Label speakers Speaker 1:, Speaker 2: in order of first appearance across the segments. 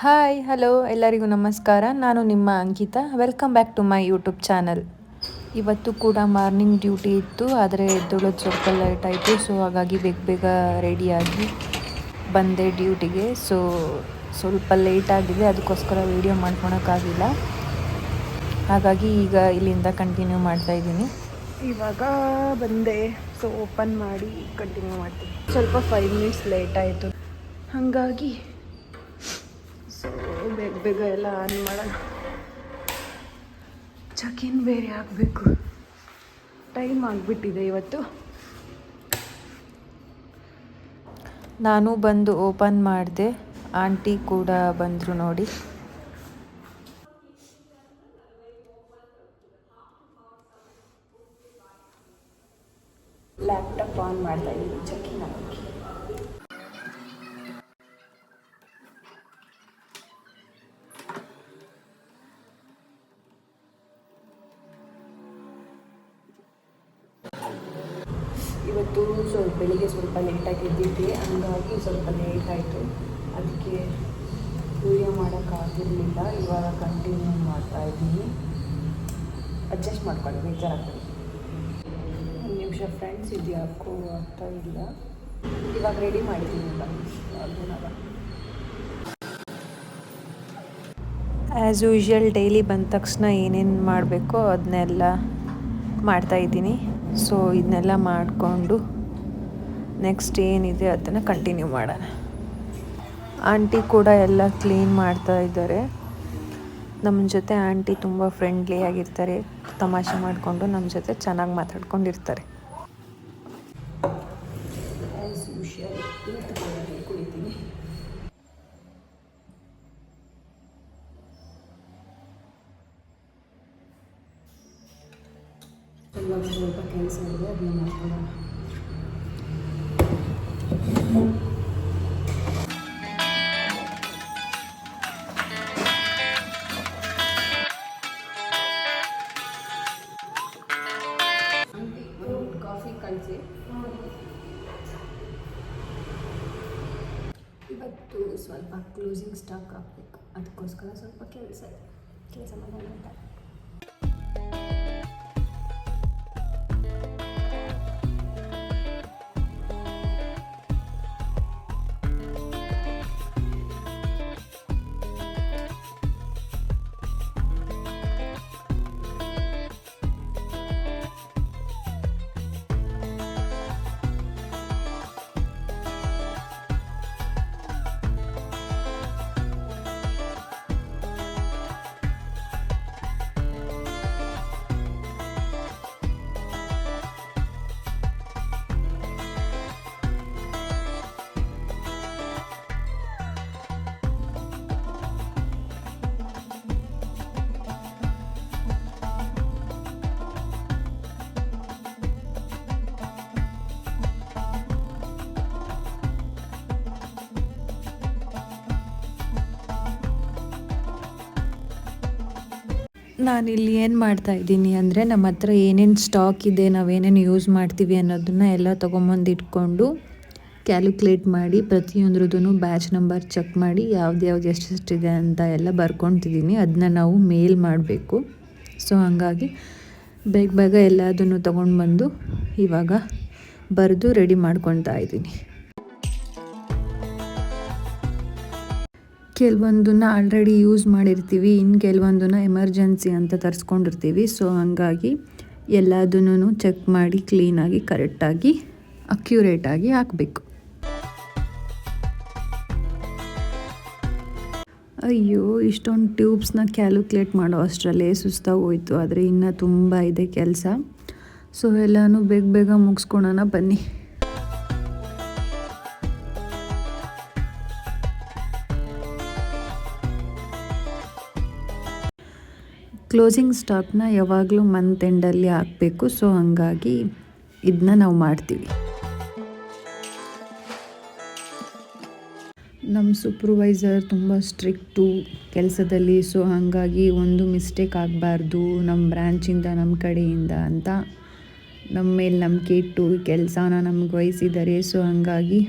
Speaker 1: Hi hello ಎಲ್ಲರಿಗೂ ನಮಸ್ಕಾರ. ನಾನು ನಿಮ್ಮ Ankita. Welcome back to my YouTube channel ಇವತ್ತು ಕೂಡ ಮಾರ್ನಿಂಗ್ ಡ್ಯೂಟಿ ಇತ್ತು, ಆದರೆ ಎದ್ದೊಳೋದು ಸ್ವಲ್ಪ ಲೇಟ್ ಆಯಿತು ಸೊ ಹಾಗಾಗಿ ಬೇಗ ಬೇಗ ರೆಡಿಯಾಗಿ ಬಂದೆ ಡ್ಯೂಟಿಗೆ ಸೊ ಸ್ವಲ್ಪ ಲೇಟ್ ಆಗಿದೆ, ಅದಕ್ಕೋಸ್ಕರ ವೀಡಿಯೋ ಮಾಡ್ಕೊಳಕ್ಕಾಗಿಲ್ಲ. ಹಾಗಾಗಿ ಈಗ ಇಲ್ಲಿಂದ ಕಂಟಿನ್ಯೂ ಮಾಡ್ತಾ ಇದ್ದೀನಿ. ಇವಾಗ ಬಂದೆ ಸೊ ಓಪನ್ ಮಾಡಿ ಕಂಟಿನ್ಯೂ ಮಾಡ್ತೀನಿ. ಸ್ವಲ್ಪ ಫೈವ್ ಮಿನಿಟ್ಸ್ ಲೇಟ್ ಆಯಿತು. ಹಾಗಾಗಿ ಬೇಗ ಬೇಗ ಎಲ್ಲ ಆನ್ ಮಾಡೋಣ. ಚಕಿನ್ ಬೇರೆ ಆಗಬೇಕು ಟೈಮ್ ಆಗಿಬಿಟ್ಟಿದೆ ಇವತ್ತು. ನಾನು ಬಂದು ಓಪನ್ ಮಾಡಿದೆ. ಆಂಟಿ ಕೂಡ ಬಂದರು ನೋಡಿ. ಇವತ್ತು ಸ್ವಲ್ಪ ಬೆಳಿಗ್ಗೆ ಸ್ವಲ್ಪ ಲೇಟಾಗಿ ಎದ್ದಿದ್ದೆ ಹಂಗಾಗಿ ಸ್ವಲ್ಪ ಲೇಟ್ ಆಯಿತು. ಅದಕ್ಕೆ ವೀಡಿಯೋ ಮಾಡೋಕ್ಕಾಗಿರಲಿಲ್ಲ ಇವಾಗ ಕಂಟಿನ್ಯೂ ಮಾಡ್ತಾ ಇದ್ದೀನಿ. ಅಡ್ಜಸ್ಟ್ ಮಾಡ್ಕೊಳ್ಳಿ ಬೇಜಾರಾಗ್ತದೆ ಒಂದು ನಿಮಿಷ ಫ್ರೆಂಡ್ಸ್ ಇದು ಯಾಕೋ ಆಗ್ತಾ ಇಲ್ಲ. ಇವಾಗ ರೆಡಿ ಮಾಡಿದ್ದೀನಿ ಅದನ್ನ ಆ್ಯಸ್ ಯೂಶ್ವಲ್ ಡೈಲಿ ಬಂದ ತಕ್ಷಣ ಏನೇನು ಮಾಡಬೇಕೋ ಅದನ್ನೆಲ್ಲ ಮಾಡ್ತಾಯಿದ್ದೀನಿ ಸೊ ಇದನ್ನೆಲ್ಲ ಮಾಡಿಕೊಂಡು ನೆಕ್ಸ್ಟ್ ಏನಿದೆ ಅದನ್ನು ಕಂಟಿನ್ಯೂ ಮಾಡೋಣ. ಆಂಟಿ ಕೂಡ ಎಲ್ಲ ಕ್ಲೀನ್ ಮಾಡ್ತಾ ಇದ್ದಾರೆ. ನಮ್ಮ ಜೊತೆ ಆಂಟಿ ತುಂಬ ಫ್ರೆಂಡ್ಲಿ ಆಗಿರ್ತಾರೆ. ತಮಾಷೆ ಮಾಡಿಕೊಂಡು ನಮ್ಮ ಜೊತೆ ಚೆನ್ನಾಗಿ ಮಾತಾಡ್ಕೊಂಡಿರ್ತಾರೆ ಆ್ಯಸ್ ಯೂಶ್ವಲ್ ಕುಡಿತೀನಿ ಇವಾಗ ಸ್ವಲ್ಪ ಕೆಲಸ ಇದೆ ಅದನ್ನ ಮಾಡ್ಕೊಳ್ಳೋಣ ಕಾಫಿ ಕಳಿಸಿ ಇವತ್ತು ಸ್ವಲ್ಪ ಕ್ಲೋಸಿಂಗ್ ಸ್ಟಾಕ್ ಹಾಕಬೇಕು. ಅದಕ್ಕೋಸ್ಕರ ಸ್ವಲ್ಪ ಕೆಲಸ ಕೆಲಸ ಮಾಡೋಣ ಅಂತ. ನಾನಿಲ್ಲಿ ಏನು ಮಾಡ್ತಾ ಇದ್ದೀನಿ ಅಂದರೆ ನಮ್ಮ ಹತ್ರ ಏನೇನು ಸ್ಟಾಕ್ ಇದೆ, ನಾವೇನೇನು ಯೂಸ್ ಮಾಡ್ತೀವಿ ಅನ್ನೋದನ್ನ ಎಲ್ಲ ತೊಗೊಂಬಂದು ಇಟ್ಕೊಂಡು ಕ್ಯಾಲ್ಕುಲೇಟ್ ಮಾಡಿ ಪ್ರತಿಯೊಂದ್ರದ್ದು ಬ್ಯಾಚ್ ನಂಬರ್ ಚೆಕ್ ಮಾಡಿ ಯಾವ್ದು ಯಾವ್ದು ಎಷ್ಟೆಷ್ಟಿದೆ ಅಂತ ಎಲ್ಲ ಬರ್ಕೊತಿದ್ದೀನಿ. ಅದನ್ನ ನಾವು ಮೇಲ್ ಮಾಡಬೇಕು. ಸೊ ಹಾಗಾಗಿ ಬೇಗ ಬೇಗ ಎಲ್ಲದನ್ನು ತೊಗೊಂಡು ಬಂದು ಇವಾಗ ಬರೆದು ರೆಡಿ ಮಾಡ್ಕೊತಾ ಇದ್ದೀನಿ. ಕೆಲವೊಂದನ್ನ ಆಲ್ರೆಡಿ ಯೂಸ್ ಮಾಡಿರ್ತೀವಿ. ಇನ್ನು ಕೆಲವೊಂದನ್ನು ಎಮರ್ಜೆನ್ಸಿ ಅಂತ ತರಿಸ್ಕೊಂಡಿರ್ತೀವಿ. ಸೊ ಹಾಗಾಗಿ ಎಲ್ಲದನ್ನೂ ಚೆಕ್ ಮಾಡಿ ಕ್ಲೀನಾಗಿ ಕರೆಕ್ಟಾಗಿ ಅಕ್ಯುರೇಟಾಗಿ ಹಾಕಬೇಕು. ಅಯ್ಯೋ, ಇಷ್ಟೊಂದು ಟ್ಯೂಬ್ಸ್ನ ಕ್ಯಾಲ್ಕುಲೇಟ್ ಮಾಡೋ ಅಷ್ಟರಲ್ಲೇ ಸುಸ್ತಾಗೋಯ್ತು ಆದರೆ ಇನ್ನೂ ತುಂಬ ಇದೆ ಕೆಲಸ. ಸೊ ಎಲ್ಲನೂ ಬೇಗ ಬೇಗ ಮುಗಿಸ್ಕೊಳೋಣ ಬನ್ನಿ. ಕ್ಲೋಸಿಂಗ್ ಸ್ಟಾಕ್ನ ಯಾವಾಗಲೂ ಮಂತ್ ಎಂಡಲ್ಲಿ ಹಾಕಬೇಕು. ಸೊ ಹಾಗಾಗಿ ಇದನ್ನ ನಾವು ಮಾಡ್ತೀವಿ. ನಮ್ಮ ಸೂಪರ್ವೈಸರ್ ತುಂಬ ಸ್ಟ್ರಿಕ್ಟು ಕೆಲಸದಲ್ಲಿ. ಸೊ ಹಾಗಾಗಿ ಒಂದು ಮಿಸ್ಟೇಕ್ ಆಗಬಾರ್ದು ನಮ್ಮ ಬ್ರ್ಯಾಂಚಿಂದ ನಮ್ಮ ಕಡೆಯಿಂದ ಅಂತ ನಮ್ಮ ಮೇಲೆ ನಂಬಿಕೆ ಇಟ್ಟು ಕೆಲಸನ ನಮ್ಗೆ ವಹಿಸಿದ್ದಾರೆ ಸೊ ಹಾಗಾಗಿ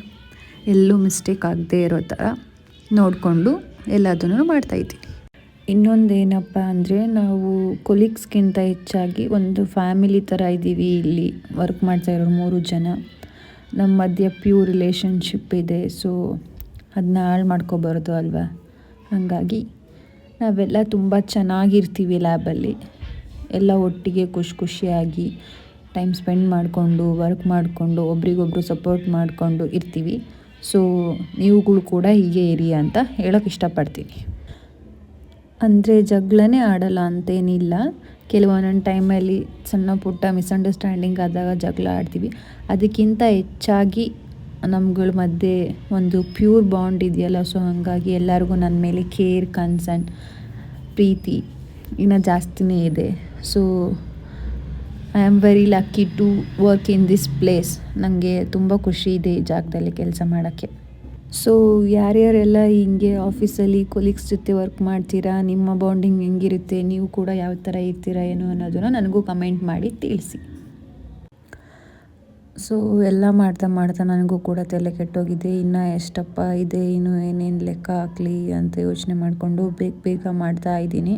Speaker 1: ಎಲ್ಲೂ ಮಿಸ್ಟೇಕ್ ಆಗದೆ ಇರೋ ಥರ ನೋಡಿಕೊಂಡು
Speaker 2: ಎಲ್ಲದನ್ನು ಮಾಡ್ತಾಯಿದ್ದೀನಿ ಇನ್ನೊಂದೇನಪ್ಪ ಅಂದರೆ ನಾವು ಕೊಲೀಗ್ಸ್ಗಿಂತ ಹೆಚ್ಚಾಗಿ ಒಂದು ಫ್ಯಾಮಿಲಿ ಥರ ಇದ್ದೀವಿ ಇಲ್ಲಿ ವರ್ಕ್ ಮಾಡ್ತಾ ಇರೋರು ಮೂರು ಜನ. ನಮ್ಮ ಮಧ್ಯೆ ಪ್ಯೂರ್ ರಿಲೇಷನ್ಶಿಪ್ ಇದೆ ಸೊ ಅದನ್ನ ಹಾಳು ಮಾಡ್ಕೋಬಾರ್ದು ಅಲ್ವಾ? ಹಾಗಾಗಿ ನಾವೆಲ್ಲ ತುಂಬ ಚೆನ್ನಾಗಿರ್ತೀವಿ ಲ್ಯಾಬಲ್ಲಿ ಎಲ್ಲ ಒಟ್ಟಿಗೆ ಖುಷಿ ಖುಷಿಯಾಗಿ ಟೈಮ್ ಸ್ಪೆಂಡ್ ಮಾಡಿಕೊಂಡು ವರ್ಕ್ ಮಾಡಿಕೊಂಡು, ಒಬ್ರಿಗೊಬ್ರು ಸಪೋರ್ಟ್ ಮಾಡಿಕೊಂಡು ಇರ್ತೀವಿ. ಸೊ ನೀವುಗಳು ಕೂಡ ಹೀಗೆ ಇರಿ ಅಂತ ಹೇಳೋಕ್ಕೆ ಇಷ್ಟಪಡ್ತೀನಿ. ಅಂದರೆ ಜಗಳನೇ ಆಡಲ್ಲ ಅಂತೇನಿಲ್ಲ. ಕೆಲವೊಂದೊಂದು ಟೈಮಲ್ಲಿ ಸಣ್ಣ ಪುಟ್ಟ ಮಿಸ್ಅಂಡರ್ಸ್ಟ್ಯಾಂಡಿಂಗ್ ಆದಾಗ ಜಗಳ ಆಡ್ತೀವಿ. ಅದಕ್ಕಿಂತ ಹೆಚ್ಚಾಗಿ ನಮ್ಗಳ ಮಧ್ಯೆ ಒಂದು ಪ್ಯೂರ್ ಬಾಂಡ್ ಇದೆಯಲ್ಲ ಸೊ ಹಾಗಾಗಿ ಎಲ್ಲರಿಗೂ ನನ್ನ ಮೇಲೆ ಕೇರ್ ಕನ್ಸರ್ನ್ ಪ್ರೀತಿ ಇನ್ನು ಜಾಸ್ತಿನೇ ಇದೆ. So I am very lucky to work in this place ನನಗೆ ತುಂಬ ಖುಷಿ ಇದೆ ಈ ಜಾಗದಲ್ಲಿ ಕೆಲಸ ಮಾಡೋಕ್ಕೆ. ಸೊ ಯಾರ್ಯಾರೆಲ್ಲ ಹಿಂಗೆ ಆಫೀಸಲ್ಲಿ ಕೊಲೀಗ್ಸ್ ಜೊತೆ ವರ್ಕ್ ಮಾಡ್ತೀರಾ? ನಿಮ್ಮ ಬಾಂಡಿಂಗ್ ಹೆಂಗಿರುತ್ತೆ? ನೀವು ಕೂಡ ಯಾವ ಥರ ಇರ್ತೀರಾ ಏನು ಅನ್ನೋದನ್ನು ನನಗೂ ಕಮೆಂಟ್ ಮಾಡಿ ತಿಳಿಸಿ. ಸೊ ಎಲ್ಲ ಮಾಡ್ತಾ ಮಾಡ್ತಾ ನನಗೂ ಕೂಡ ತಲೆ ಕೆಟ್ಟೋಗಿದೆ. ಇನ್ನು ಎಷ್ಟಪ್ಪ ಇದೆ? ಇನ್ನು ಏನೇನು ಲೆಕ್ಕ ಹಾಕಲಿ ಅಂತ ಯೋಚನೆ ಮಾಡಿಕೊಂಡು ಬೇಗ ಬೇಗ ಮಾಡ್ತಾ ಇದ್ದೀನಿ.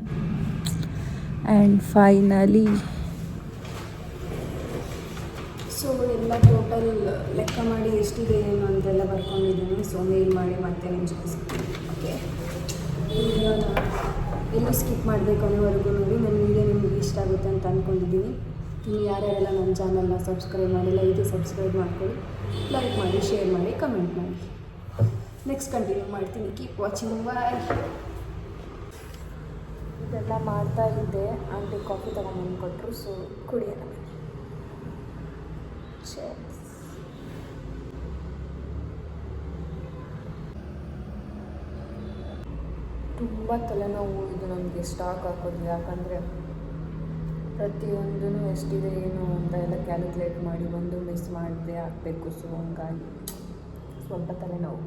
Speaker 2: ಆ್ಯಂಡ್ ಫೈನಲಿ
Speaker 1: ಸೊ ಎಲ್ಲ ಟೋಟಲ್ ಲೆಕ್ಕ ಮಾಡಿ ಎಷ್ಟಿದೆ ಏನು ಅಂತೆಲ್ಲ ಬರ್ಕೊಂಡಿದ್ದೀನಿ. ಸೊ ಮೇಲ್ ಮಾಡಿ ಮತ್ತೆ ನಿಮ್ಮ ಜೊತೆ ಓಕೆ ವಿಡಿಯೋನ ಎಲ್ಲೂ ಸ್ಕಿಪ್ ಮಾಡಬೇಕು ಅನ್ನೋವರೆಗೂ ನೋಡಿ, ನನ್ನ ವಿಡಿಯೋ ನಿಮಗೆ ಇಷ್ಟ ಆಗುತ್ತೆ ಅಂತ ಅಂದ್ಕೊಂಡಿದ್ದೀನಿ ನೀವು ಯಾರ್ಯಾರೆಲ್ಲ ನನ್ನ ಚಾನಲ್ನ ಸಬ್ಸ್ಕ್ರೈಬ್ ಮಾಡಿಲ್ಲ, ಇದು ಸಬ್ಸ್ಕ್ರೈಬ್ ಮಾಡ್ಕೊಳ್ಳಿ. ಲೈಕ್ ಮಾಡಿ ಶೇರ್ ಮಾಡಿ ಕಮೆಂಟ್ ಮಾಡಿ. ನೆಕ್ಸ್ಟ್ ಕಂಟಿನ್ಯೂ ಮಾಡ್ತೀನಿ. ಕೀಪ್ ವಾಚಿಂಗ್ ಬಾಯ್ ಇದೆಲ್ಲ ಮಾಡ್ತಾ ಇದ್ದೆ. ಆಂಟಿ ಕಾಫಿ ತಗೊಂಡು ಕೊಟ್ಟರು ಸೊ ಕುಡಿಯೋಣ. Cheers. ತುಂಬ ತಲೆನೋವು ಇದು ನಮಗೆ ಸ್ಟಾಕ್ ಹಾಕೋದು, ಯಾಕಂದರೆ ಪ್ರತಿಯೊಂದೂ ಎಷ್ಟಿದೆ ಏನು ಅಂತ ಎಲ್ಲ ಕ್ಯಾಲ್ಕುಲೇಟ್ ಮಾಡಿ ಒಂದು ಮಿಸ್ ಮಾಡದೆ ಹಾಕಬೇಕು ಸೊ ಹಂಗಾಗಿ ಸ್ವಲ್ಪ ತಲೆನೋವು.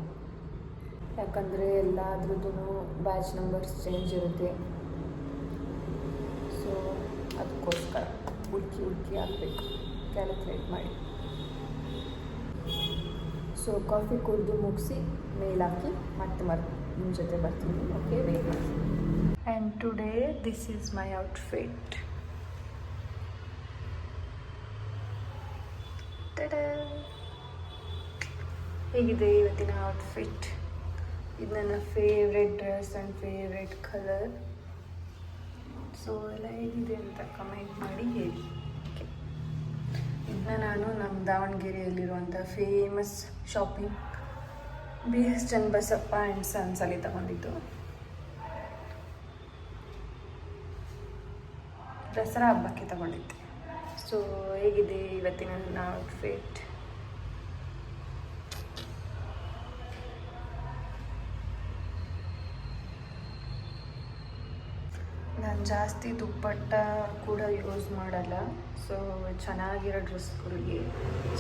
Speaker 1: ಯಾಕಂದರೆ ಎಲ್ಲಾದ್ರದ್ದು ಬ್ಯಾಚ್ ನಂಬರ್ಸ್ ಚೇಂಜ್ ಇರುತ್ತೆ. ಸೊ ಅದಕ್ಕೋಸ್ಕರ ಹುಡುಕಿ ಹುಡುಕಿ ಹಾಕಬೇಕು ಕ್ಯಾಲ್ಕುಲೇಟ್ ಮಾಡಿ. ಸೊ ಕಾಫಿ ಕುಡಿದು ಮುಗಿಸಿ ಮೇಲ್ ಹಾಕಿ ಮತ್ತೆ ಮರ್ ನಿಮ್ಮ ಜೊತೆ ಬರ್ತೀನಿ. Okay wait and today this is my outfit ಹೇಗಿದೆ ಇವತ್ತಿನ ಔಟ್ಫಿಟ್ ಇದು ನನ್ನ favourite dress and favourite colour so ಎಲ್ಲ ಹೇಗಿದೆ ಅಂತ ಕಮೆಂಟ್ ಮಾಡಿ ಹೇಳಿ. ಇದನ್ನ ನಾನು ನಮ್ಮ ದಾವಣಗೆರೆಯಲ್ಲಿರುವಂಥ famous shopping B S Channabasappa and ಸನ್ಸಲ್ಲಿ ತಗೊಂಡಿದ್ದು. ದಸರಾ ಹಬ್ಬಕ್ಕೆ ತಗೊಂಡಿದ್ದೆ. ಸೊ ಹೇಗಿದೆ ಇವತ್ತಿನ ನನ್ನ ಔಟ್ಫಿಟ್ ನಾನು ಜಾಸ್ತಿ ದುಪ್ಪಟ್ಟ ಕೂಡ ಯೂಸ್ ಮಾಡಲ್ಲ. ಸೊ ಚೆನ್ನಾಗಿರೋ ಡ್ರೆಸ್ಗಳಿಗೆ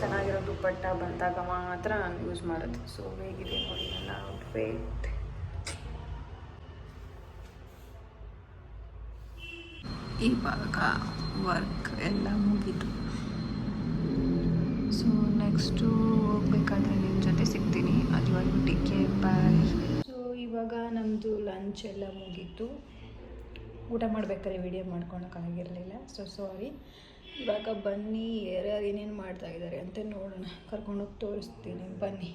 Speaker 1: ಚೆನ್ನಾಗಿರೋ ದುಪ್ಪಟ್ಟ ಬಂದಾಗ ಮಾತ್ರ ನಾನು ಯೂಸ್ ಮಾಡೋದು. ಸೊ ಹೇಗಿದೆ ನೋಡಿ ನನ್ನ ಔಟ್ಫಿಟ್ ಇವಾಗ ವರ್ಕ್ ಎಲ್ಲ ಮುಗೀತು. ಸೊ ನೆಕ್ಸ್ಟು ಹೋಗ್ಬೇಕಾದ್ರೆ ನಿಮ್ಮ ಜೊತೆ ಸಿಗ್ತೀನಿ. ಅದುವರೆಗೂ ಟಿಕೆ ಬಾಯ್ ಸೊ ಇವಾಗ ನಮ್ಮದು ಲಂಚ್ ಎಲ್ಲ ಮುಗೀತು. ಊಟ ಮಾಡ್ಬೇಕಾದ್ರೆ ವಿಡಿಯೋ ಮಾಡ್ಕೊಳಕ್ಕಾಗಿರಲಿಲ್ಲ ಸೊ ಸಾರಿ ಇವಾಗ ಬನ್ನಿ, ಯಾರ್ಯಾರು ಏನೇನು ಮಾಡ್ತಾ ಇದ್ದಾರೆ ಅಂತ ನೋಡೋಣ. ಕರ್ಕೊಂಡೋಗಿ ತೋರಿಸ್ತೀನಿ. ಬನ್ನಿ.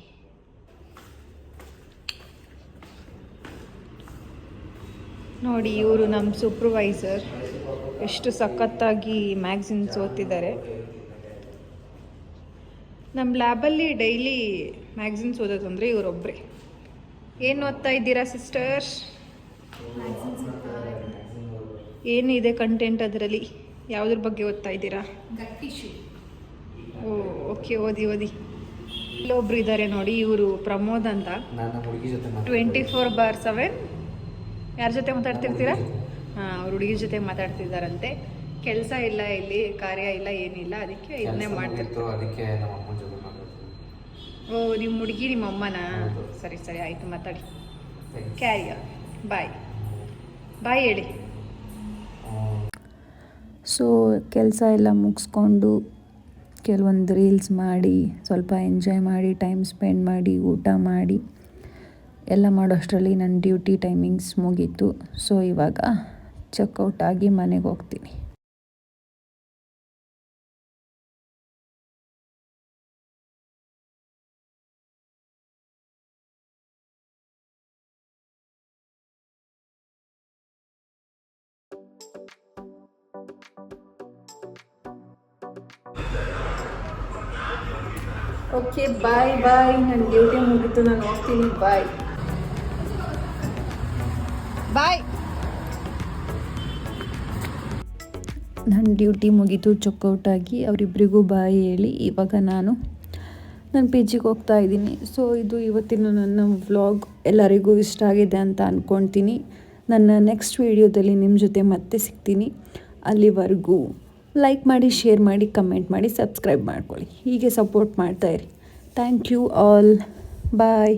Speaker 1: ನೋಡಿ, ಇವರು ನಮ್ಮ ಸೂಪರ್ವೈಸರ್ ಎಷ್ಟು ಸಖತ್ತಾಗಿ ಮ್ಯಾಗ್ಝಿನ್ಸ್ ಓದ್ತಿದ್ದಾರೆ. ನಮ್ಮ ಲ್ಯಾಬಲ್ಲಿ ಡೈಲಿ ಮ್ಯಾಗ್ಝಿನ್ಸ್ ಓದೋದು ಅಂದರೆ ಇವರೊಬ್ಬರೇ ಏನು ಓದ್ತಾ ಇದ್ದೀರಾ ಸಿಸ್ಟರ್ ಏನಿದೆ ಕಂಟೆಂಟ್ ಅದರಲ್ಲಿ? ಯಾವುದ್ರ ಬಗ್ಗೆ ಓದ್ತಾ ಇದ್ದೀರಾ? ಓ ಓಕೆ ಓದಿ ಓದಿ. ಇಲ್ಲೊಬ್ರು ಇದ್ದಾರೆ ನೋಡಿ ಇವರು ಪ್ರಮೋದ್ ಅಂತ.
Speaker 3: ನನ್ನ ಹುಡುಗಿ ಜೊತೆ
Speaker 2: ಟ್ವೆಂಟಿ ಫೋರ್ ಬಾರ್ ಸೆವೆನ್ ಯಾರ ಜೊತೆ ಮಾತಾಡ್ತಿರ್ತೀರಾ? ಹಾಂ ಅವ್ರ ಹುಡುಗಿ ಜೊತೆ ಮಾತಾಡ್ತಿದ್ದಾರಂತೆ ಕೆಲಸ ಇಲ್ಲ ಇಲ್ಲಿ ಕಾರ್ಯ ಇಲ್ಲ ಏನಿಲ್ಲ ಅದಕ್ಕೆ ಇದನ್ನೇ ಮಾಡ್ತಿರ್ತಾರೆ
Speaker 3: ಅದಕ್ಕೆ ನಮ್ಮ ಅಮ್ಮನ ಜೊತೆ
Speaker 2: ಓ ನಿಮ್ಮ ಹುಡುಗಿ ನಿಮ್ಮ ಅಮ್ಮನ? ಸರಿ ಸರಿ ಆಯಿತು ಮಾತಾಡಿ. ಕ್ಯಾರಿಯ ಬಾಯ್ ಬಾಯ್ ಹೇಳಿ. ಸೊ ಕೆಲಸ ಎಲ್ಲ ಮುಗಿಸ್ಕೊಂಡು ಕೆಲವೊಂದು ರೀಲ್ಸ್ ಮಾಡಿ, ಸ್ವಲ್ಪ ಎಂಜಾಯ್ ಮಾಡಿ ಟೈಮ್ ಸ್ಪೆಂಡ್ ಮಾಡಿ, ಊಟ ಮಾಡಿ,
Speaker 1: ಎಲ್ಲ ಮಾಡೋ ಅಷ್ಟರಲ್ಲಿ ನನ್ನ ಡ್ಯೂಟಿ ಟೈಮಿಂಗ್ಸ್ ಮುಗೀತು. ಸೊ ಇವಾಗ ಚೆಕ್ಔಟ್ ಆಗಿ ಮನೆಗೆ ಹೋಗ್ತೀನಿ.
Speaker 2: ಓಕೆ ಬಾಯ್ ಬಾಯ್ ನನ್ನ ಡ್ಯೂಟಿ ಮುಗಿತು, ನಾನು ಹೋಗ್ತೀನಿ. ಬಾಯ್ ಬಾಯ್
Speaker 1: ನನ್ನ ಡ್ಯೂಟಿ ಮುಗಿತು ಚೆಕ್ಔಟ್ ಆಗಿ. ಅವರಿಬ್ಬರಿಗೂ ಬಾಯಿ ಹೇಳಿ. ಇವಾಗ ನಾನು ನನ್ನ ಪಿ ಜಿಗೆ ಹೋಗ್ತಾ ಇದ್ದೀನಿ. ಸೊ ಇದು ಇವತ್ತಿನ ನನ್ನ ವ್ಲಾಗ್ ಎಲ್ಲರಿಗೂ ಇಷ್ಟ ಆಗಿದೆ ಅಂತ ಅಂದ್ಕೊಳ್ತೀನಿ ನನ್ನ ನೆಕ್ಸ್ಟ್ ವೀಡಿಯೋದಲ್ಲಿ ನಿಮ್ಮ ಜೊತೆ ಮತ್ತೆ ಸಿಗ್ತೀನಿ. ಅಲ್ಲಿವರೆಗೂ. ಲೈಕ್ ಮಾಡಿ ಶೇರ್ ಮಾಡಿ ಕಮೆಂಟ್ ಮಾಡಿ ಸಬ್ಸ್ಕ್ರೈಬ್ ಮಾಡ್ಕೊಳ್ಳಿ. ಹೀಗೆ ಸಪೋರ್ಟ್ ಮಾಡ್ತಾಯಿರಿ ಥ್ಯಾಂಕ್ ಯು ಆಲ್ ಬಾಯ್